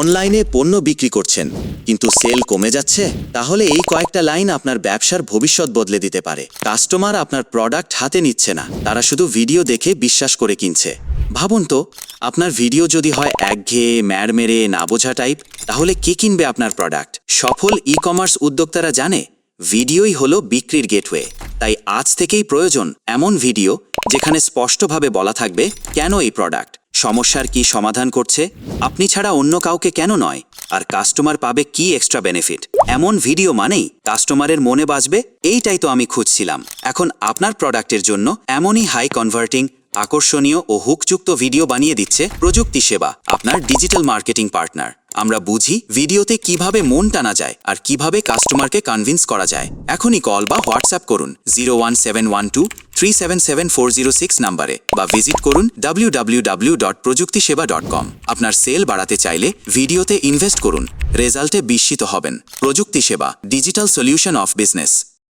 অনলাইনে পণ্য বিক্রি করছেন। কিন্তু সেল কমে যাচ্ছে, তাহলে এই কয়েকটা লাইন আপনার ব্যবসার ভবিষ্যৎ বদলে দিতে পারে। কাস্টমার আপনার প্রোডাক্ট হাতে নিচ্ছে না, তারা শুধু ভিডিও দেখে বিশ্বাস করে কিনছে। ভাবুন তো, আপনার ভিডিও যদি হয় একঘেয়ে ম্যার মেরে না বোঝা টাইপ, তাহলে কে কিনবে আপনার প্রোডাক্ট? সফল ই কমার্স উদ্যোক্তারা জানে, ভিডিওই হলো বিক্রির গেটওয়ে। তাই আজ থেকেই প্রয়োজন এমন ভিডিও, যেখানে স্পষ্টভাবে বলা থাকবে কেন এই প্রোডাক্ট। সমস্যার কি সমাধান করছে? আপনি ছাড়া অন্য কাউকে কেন নয়? আর কাস্টমার পাবে কি এক্সট্রা বেনিফিট এমন ভিডিও মানেই কাস্টমারের মনে বাজবে, এইটাই তো আমি খুঁজছিলাম। এখন আপনার প্রোডাক্টের জন্য এমনই হাই কনভার্টিং আকর্ষণীয় ও হুকযুক্ত ভিডিও বানিয়ে দিচ্ছে প্রযুক্তি সেবা, আপনার ডিজিটাল মার্কেটিং পার্টনার আমরা বুঝি ভিডিওতে কীভাবে মন টানা যায় আর কীভাবে কাস্টমারকে কনভিন্স করা যায়। এখনই কল বা হোয়াটসঅ্যাপ করুন zero one seven one two three seven seven four zero six নাম্বারে বা ভিজিট করুন W dot Projuktiseba dot com আপনার সেল বাড়াতে চাইলে ভিডিওতে ইনভেস্ট করুন। রেজাল্টে বিস্মিত হবেন। প্রযুক্তি সেবা ডিজিটাল সলিউশন অফ বিজনেস